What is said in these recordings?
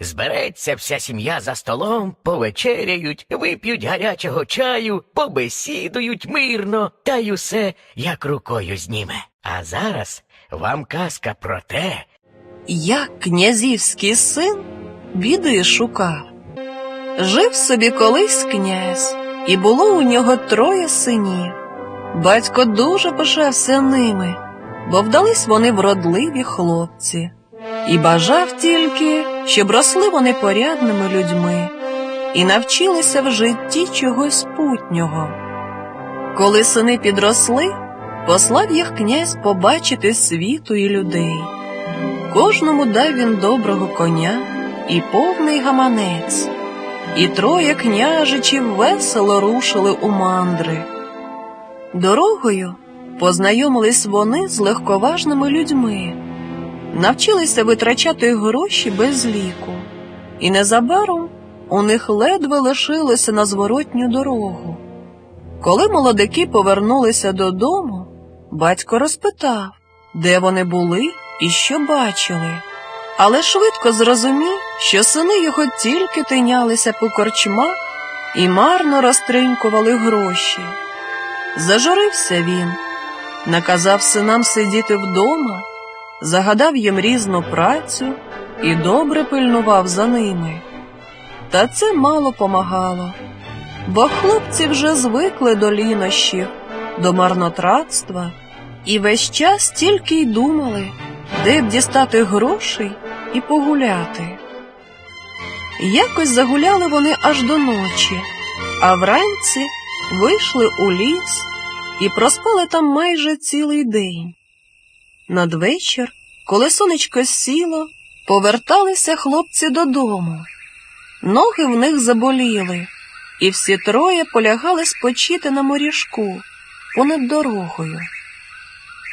збереться вся сім'я за столом, повечеряють, вип'ють гарячого чаю, побесідують мирно, та й усе як рукою зніме. А зараз вам казка про те, Як князівський син біди шукав. Жив собі колись князь, і було у нього троє синів. Батько дуже пишався ними, бо вдались вони вродливі хлопці, і бажав тільки, щоб росли вони порядними людьми і навчилися в житті чогось путнього. Коли сини підросли, послав їх князь побачити світу і людей. Кожному дав він доброго коня і повний гаманець, і троє княжичів весело рушили у мандри. Дорогою познайомились вони з легковажними людьми, навчилися витрачати гроші без ліку, і незабаром у них ледве лишилося на зворотню дорогу. Коли молодики повернулися додому, батько розпитав, де вони були і що бачили, але швидко зрозумів, що сини його тільки тинялися по корчмах і марно розтринькували гроші. Зажурився він, наказав синам сидіти вдома, загадав їм різну працю і добре пильнував за ними. Та це мало помагало, бо хлопці вже звикли до лінощів, до марнотратства і весь час тільки й думали, де б дістати грошей і погуляти. Якось загуляли вони аж до ночі, а вранці вийшли у ліс і проспали там майже цілий день. Надвечір, коли сонечко сіло, поверталися хлопці додому. Ноги в них заболіли, і всі троє полягали спочити на моріжку понад дорогою.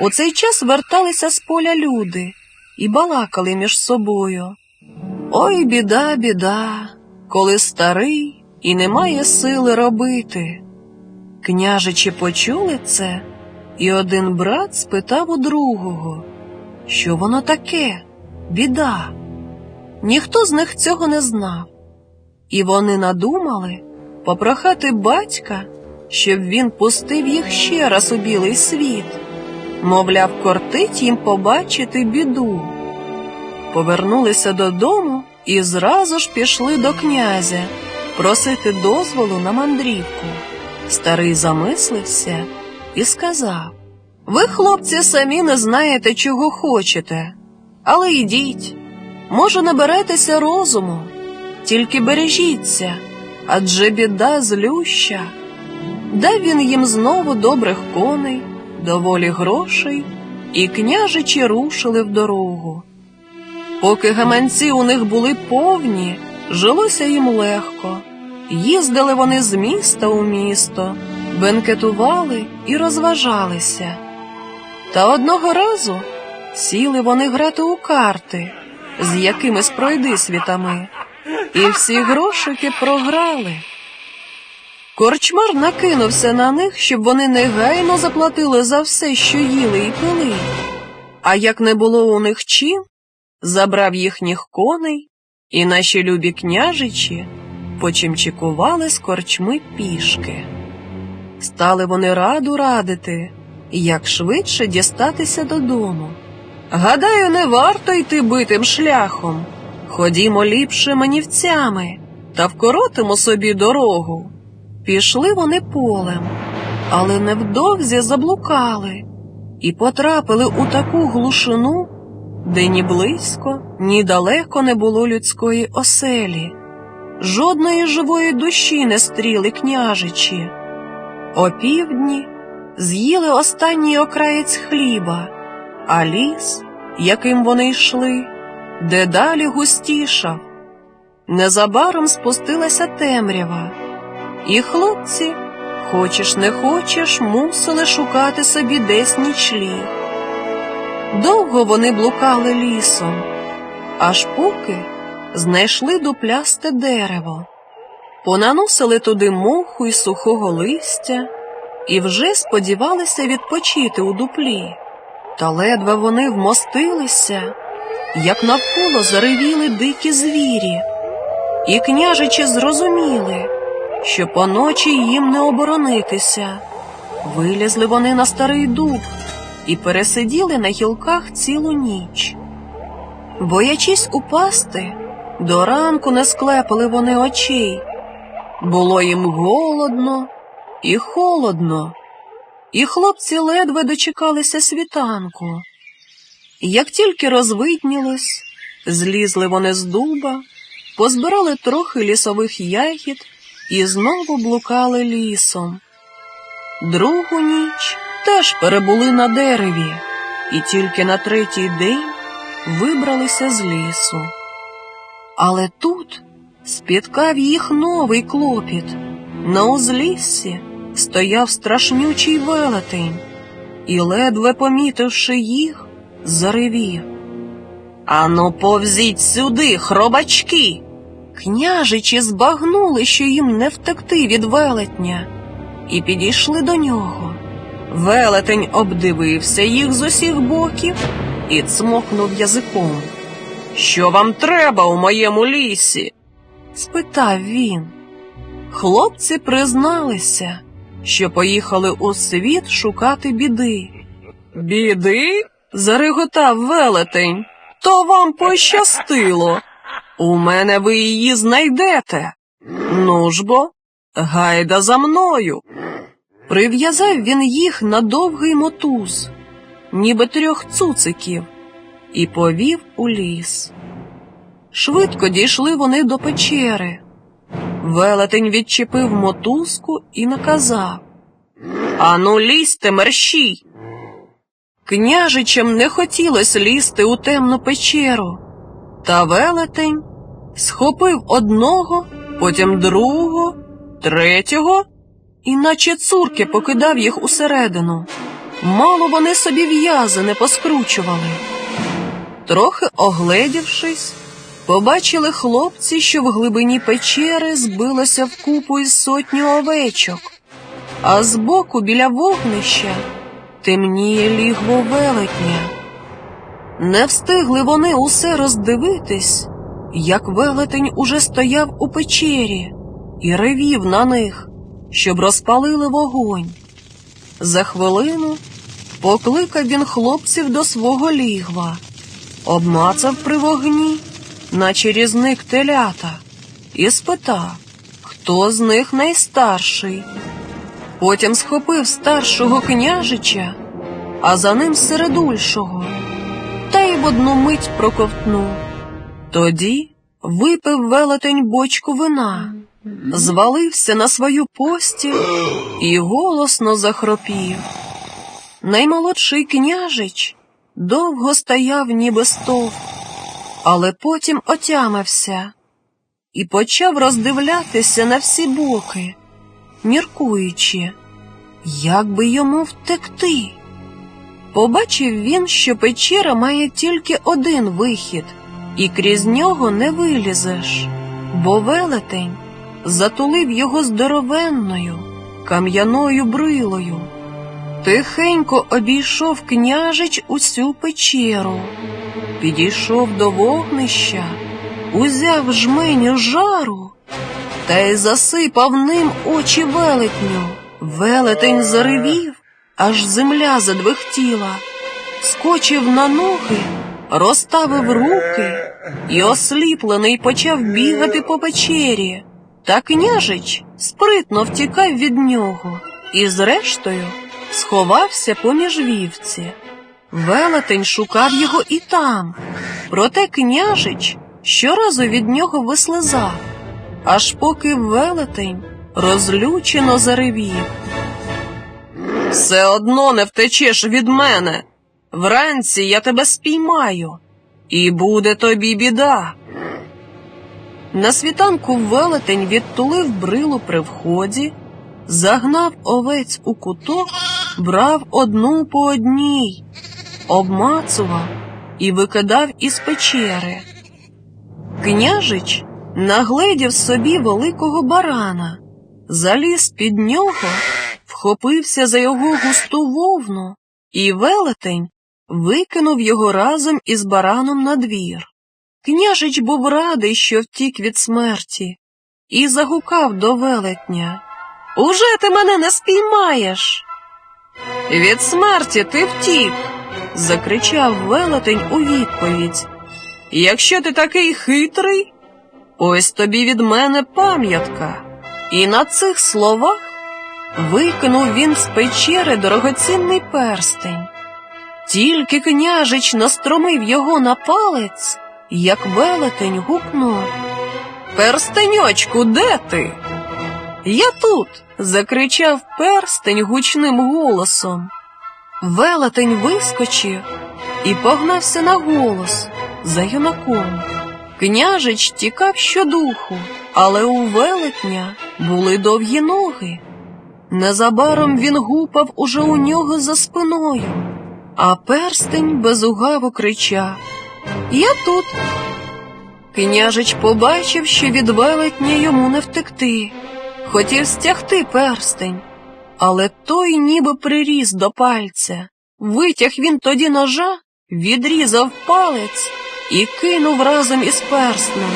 У цей час верталися з поля люди і балакали між собою. Ой, біда, біда, коли старий і немає сили робити. Княжичі почули це, і один брат спитав у другого, що воно таке, біда. Ніхто з них цього не знав, і вони надумали попрохати батька, щоб він пустив їх ще раз у білий світ мовляв, кортить їм побачити біду. Повернулися додому і зразу ж пішли до князя просити дозволу на мандрівку. Старий замислився і сказав: Ви, хлопці, самі не знаєте, чого хочете, але йдіть, може, наберетеся розуму, тільки бережіться, адже біда злюща. Дав він їм знову добрих коней доволі грошей, і княжичі рушили в дорогу. Поки гаманці у них були повні, жилося їм легко. Їздили вони з міста у місто, бенкетували і розважалися. Та одного разу сіли вони грати у карти з якимись пройдисвітами, і всі грошики програли. Корчмар накинувся на них, щоб вони негайно заплатили за все, що їли і пили. А як не було у них чим, забрав їхніх коней, і наші любі княжичі почимчикували з корчми пішки. Стали вони раду радити, як швидше дістатися додому. Гадаю, не варто йти битим шляхом. Ходімо ліпше манівцями та вкоротимо собі дорогу. Пішли вони полем, але невдовзі заблукали і потрапили у таку глушину, де ні близько, ні далеко не було людської оселі. Жодної живої душі не стріли княжичі. Опівдні з'їли останній окраєць хліба, а ліс, яким вони йшли, дедалі густішав. Незабаром спустилася темрява. І хлопці Хочеш не хочеш, мусили шукати собі десь нічліг. Довго вони блукали лісом, аж поки знайшли дуплясте дерево, понаносили туди моху й сухого листя і вже сподівалися відпочити у дуплі. Та ледве вони вмостилися, як навколо заревіли дикі звірі, і княжичі зрозуміли, що поночі їм не оборонитися. Вилізли вони на старий дуб і пересиділи на гілках цілу ніч. Боячись упасти, до ранку не склепали вони очей. Було їм голодно і холодно, і хлопці ледве дочекалися світанку. Як тільки розвиднілось, злізли вони з дуба, позбирали трохи лісових ягід і знову блукали лісом. Другу ніч теж перебули на дереві, і тільки на третій день вибралися з лісу. Але тут спіткав їх новий клопіт. На узліссі стояв страшнючий велетень, і, ледве помітивши їх, заревів. Ану, повзіть сюди, хробачки. Княжичі збагнули, що їм не втекти від велетня, і підійшли до нього. Велетень обдивився їх з усіх боків і цмокнув язиком. Що вам треба у моєму лісі? Спитав він. Хлопці призналися, що поїхали у світ шукати біди. Біди? зареготав велетень. То вам пощастило. У мене ви її знайдете. Ну ж бо, гайда за мною. Прив'язав він їх на довгий мотуз, ніби трьох цуциків, і повів у ліс. Швидко дійшли вони до печери. Велетень відчепив мотузку і наказав Ану, лізьте, мерщій. Княжичам не хотілося лізти у темну печеру, та велетень схопив одного, потім другого, третього, і наче цурки покидав їх усередину. Мало вони собі в'язи не поскручували. Трохи огледівшись, побачили хлопці, що в глибині печери збилося вкупу із сотню овечок, а збоку біля вогнища темніє лігво велетня. Не встигли вони усе роздивитись, як велетень уже стояв у печері і ревів на них, щоб розпалили вогонь. За хвилину покликав він хлопців до свого лігва, обмацав при вогні, наче різник телята, і спитав, хто з них найстарший. Потім схопив старшого княжича, а за ним середульшого, та й в одну мить проковтнув. Тоді випив велетень бочку вина, звалився на свою постіль і голосно захропів. Наймолодший княжич довго стояв, ніби стовп, але потім отямився і почав роздивлятися на всі боки, міркуючи, як би йому втекти. Побачив він, що печера має тільки один вихід, і крізь нього не вилізеш, бо велетень затулив його здоровенною, кам'яною брилою. Тихенько обійшов княжич усю печеру, підійшов до вогнища, узяв жменю жару та й засипав ним очі велетню. Велетень заревів, аж земля задвихтіла, скочив на ноги, розставив руки і осліплений почав бігати по печері. Та княжич спритно втікав від нього і, зрештою, сховався поміж вівці. Велетень шукав його і там, проте княжич щоразу від нього вислизав, аж поки велетень розлючено заревів. Все одно не втечеш від мене. Вранці я тебе спіймаю, і буде тобі біда. На світанку велетень відтулив брилу при вході, загнав овець у куток, брав одну по одній, обмацував і викидав із печери. Княжич нагледів собі великого барана, заліз під нього, вхопився за його густу вовну, і велетень викинув його разом із бараном на двір. Княжич був радий, що втік від смерті, і загукав до велетня Уже ти мене не спіймаєш. Від смерті ти втік, закричав велетень у відповідь. Якщо ти такий хитрий, ось тобі від мене пам'ятка. І на цих словах викинув він з печери дорогоцінний перстень. Тільки княжич настромив його на палець, як велетень гукнув. Перстеньочку, де ти? Я тут. закричав перстень гучним голосом. Велетень вискочив і погнався на голос за юнаком. Княжич тікав щодуху, але у велетня були довгі ноги. Незабаром він гупав уже у нього за спиною, а перстень безугаво кричав Я тут. Княжич побачив, що від велетня йому не втекти, хотів стягти перстень, але той ніби приріс до пальця. Витяг він тоді ножа, відрізав палець і кинув разом із перстнем,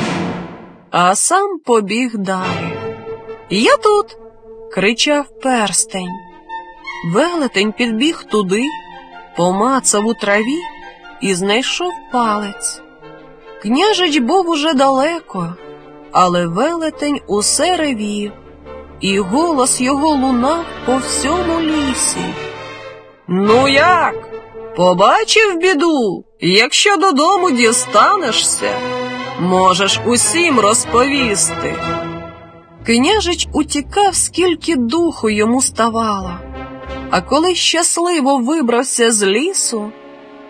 а сам побіг далі. Я тут. кричав перстень. Велетень підбіг туди, помацав у траві і знайшов палець. Княжич був уже далеко, але велетень усе ревів, і голос його лунав по всьому лісі. Ну як? Побачив біду, якщо додому дістанешся, можеш усім розповісти. Княжич утікав, скільки духу йому ставало, а коли щасливо вибрався з лісу,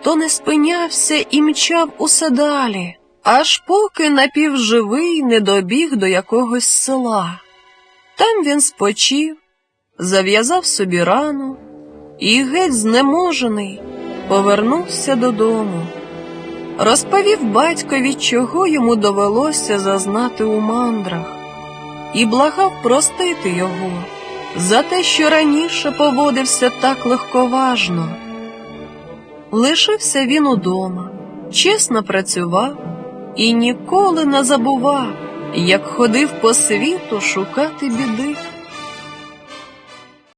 то не спинявся і мчав усе далі, аж поки напівживий не добіг до якогось села. Там він спочив, зав'язав собі рану і, геть знеможений, повернувся додому. Розповів батькові, чого йому довелося зазнати у мандрах, і благав простити його за те, що раніше поводився так легковажно. Лишився він удома, чесно працював і ніколи не забував, як ходив по світу шукати біди.